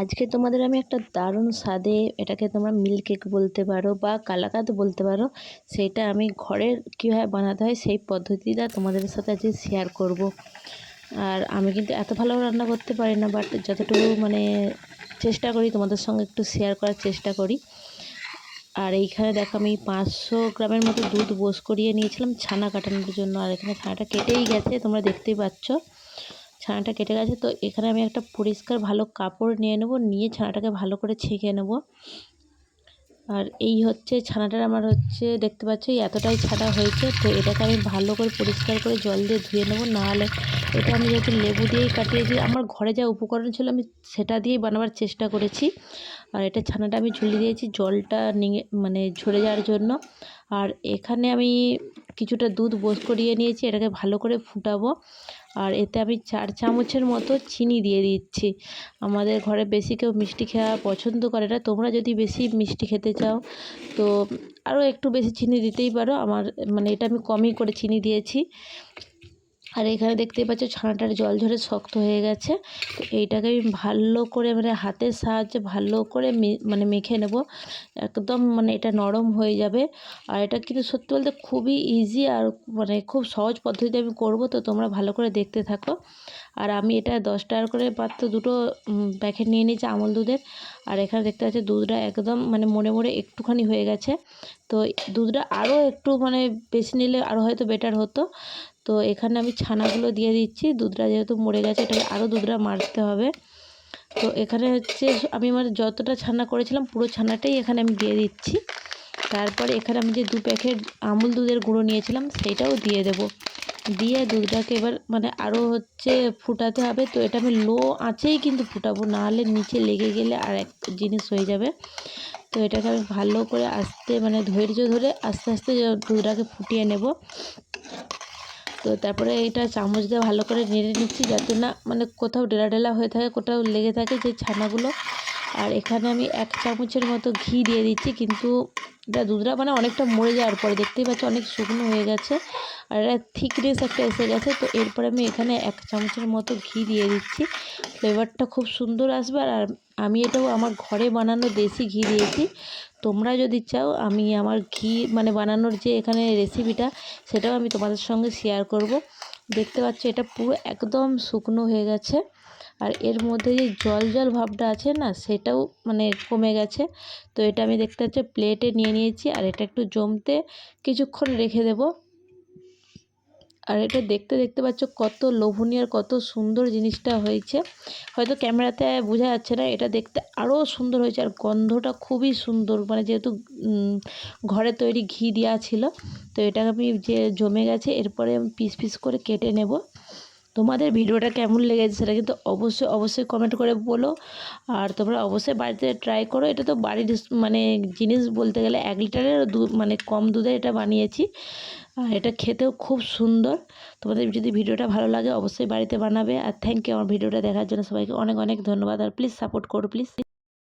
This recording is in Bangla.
আজকে তোমাদের আমি একটা দারুণ স্বাদে এটাকে তোমরা মিল্ক কেক বলতে পারো বা কালাকাঁদ বলতে পারো, সেটা আমি ঘরের কীভাবে বানাতে হয় সেই পদ্ধতিটা তোমাদের সাথে আজকে শেয়ার করব। আর আমি কিন্তু এত ভালো রান্না করতে পারি না বাট যতটুকু মানে চেষ্টা করি তোমাদের সঙ্গে একটু শেয়ার করার চেষ্টা করি। আর এইখানে দেখো আমি পাঁচশো গ্রামের মতো দুধ বোস করিয়ে নিয়েছিলাম ছানা কাটানোর জন্য, আর এখানে ছানাটা কেটেই গেছে, তোমরা দেখতেই পাচ্ছ। ছানাটা কেটে গেছে। তো এখানে আমি একটা পরিষ্কার ভালো কাপড় নিয়ে নেব, নিয়ে ছানাটাকে ভালো করে ছেঁকে নেব। আর এই হচ্ছে ছানাটার আমার হচ্ছে, দেখতে পাচ্ছ এতটাই ছানা হয়েছে। তো এটাকে আমি ভালো করে পরিষ্কার করে জল দিয়ে ধুয়ে নেব। নাহলে এটা আমি যেহেতু লেবু দিয়েই কাটিয়েছি, আমার ঘরে যা উপকরণ ছিল আমি সেটা দিয়েই বানাবার চেষ্টা করেছি। আর এটা ছানাটা আমি ঝুলিয়ে দিয়েছি, জলটা নিয়ে মানে ঝরে যাওয়ার জন্য। আর এখানে আমি কিছুটা দুধ বোস করিয়ে নিয়েছি, এটাকে ভালো করে ফুটাবো। আর এতে আমি চার চামচের মতো চিনি দিয়ে দিচ্ছি। আমাদের ঘরে বেশি কেউ মিষ্টি খাওয়া পছন্দ করে না। তোমরা যদি বেশি মিষ্টি খেতে চাও, তো আরও একটু বেশি চিনি দিতেই পারো। আমার মানে এটা আমি কমই করে চিনি দিয়েছি। আর এখানে দেখতেই পাচ্ছ ছানাটার জল ঝরে শক্ত হয়ে গেছে। তো এইটাকে আমি ভালো করে মানে হাতের সাহায্যে ভালো করে মানে মেখে নেব। একদম মানে এটা নরম হয়ে যাবে। আর এটা কিন্তু সত্যি বলতে খুবই ইজি আর মানে খুব সহজ পদ্ধতিতে আমি করব। তো তোমরা ভালো করে দেখতে থাকো। আর আমি এটা দশ টাকার করে পাত্র দুটো প্যাকেট নিয়ে নিয়েছি আমল দুধের। আর এখানে দেখতে পাচ্ছি দুধটা একদম মানে মোড়ে মোড়ে একটুখানি হয়ে গেছে। তো দুধটা আরও একটু মানে বেশি নিলে আরও হয়তো বেটার হতো। তো এখানে আমি ছানাগুলো দিয়ে দিচ্ছি। দুধটা যেহেতু মরে গেছে, এটাকে আরও দুধটা মারতে হবে। তো এখানে হচ্ছে আমি আমার যতটা ছানা করেছিলাম, পুরো ছানাটাই এখানে আমি দিয়ে দিচ্ছি। তারপরে এখানে আমি যে দু প্যাকেট আমুল দুধের গুঁড়ো নিয়েছিলাম সেইটাও দিয়ে দেব। দিয়ে দুধটাকে এবার মানে আরও হচ্ছে ফুটাতে হবে। তো এটা আমি লো আঁচেই কিন্তু ফুটাবো, নাহলে নিচে লেগে গেলে আর এক জিনিস হয়ে যাবে। তো এটাকে আমি ভালো করে আস্তে মানে ধৈর্য ধরে আস্তে আস্তে দুধটাকে ফুটিয়ে নেব। তো তারপরে এটা চামচ দিয়ে ভালো করে নেড়ে নিচ্ছি যাতে না মানে কোথাও ডেলা ডেলা হয়ে থাকে, কোথাও লেগে থাকে যে ছানাগুলো। আর এখানে আমি এক চামচের মতো ঘি দিয়ে দিচ্ছি, কিন্তু এটা দুধটা মানে অনেকটা মরে যাওয়ার পরে দেখতেই পাচ্ছি অনেক শুকনো হয়ে গেছে। আর থিকনেস একটা এসে গেছে, তো এরপরে আমি এখানে এক চামচের মতো ঘি দিয়ে দিচ্ছি। ফ্লেভারটা খুব সুন্দর আসবে আর আমি এটাও আমার ঘরে বানানো দেশি ঘি দিয়েছি। তোমরা যদি চাও, আমি আমার ঘি মানে বানানোর যে এখানে রেসিপিটা সেটাও আমি তোমাদের সঙ্গে শেয়ার করব। দেখতে পাচ্ছ, এটা পুরো একদম শুকনো হয়ে গেছে। আর এর মধ্যে যে জল জল ভাবটা আছে না, সেটাও মানে কমে গেছে। তো এটা আমি দেখতে পাচ্ছি প্লেটে নিয়ে নিয়েছি আর এটা একটু জমতে কিছুক্ষণ রেখে দেবো। আর এটা দেখতে দেখতে পাচ্ছ কত লোভনীয় আর কত সুন্দর জিনিসটা হয়েছে। হয়তো ক্যামেরাতে বোঝা যাচ্ছে না, এটা দেখতে আরও সুন্দর হয়েছে আর গন্ধটা খুবই সুন্দর। মানে যেহেতু ঘরে তৈরি ঘি দেওয়া ছিল, তো এটা আমি যে জমে গেছে, এরপরে আমি পিস পিস করে কেটে নেব। তোমাদের ভিডিওটা কেমন লেগেছে সেটা কিন্তু অবশ্যই অবশ্যই কমেন্ট করে বলো। আর তোমরা অবশ্যই বাড়িতে ট্রাই করো। এটা তো বাড়ির মানে জিনিস বলতে গেলে এক লিটারের দুধ মানে কম দুধে এটা বানিয়েছি। আর এটা খেতেও খুব সুন্দর। তোমাদের যদি ভিডিওটা ভালো লাগে, অবশ্যই বাড়িতে বানাবে। আর থ্যাংক ইউ আমার ভিডিওটা দেখার জন্য সবাইকে অনেক অনেক ধন্যবাদ। আর প্লিজ সাপোর্ট করো প্লিজ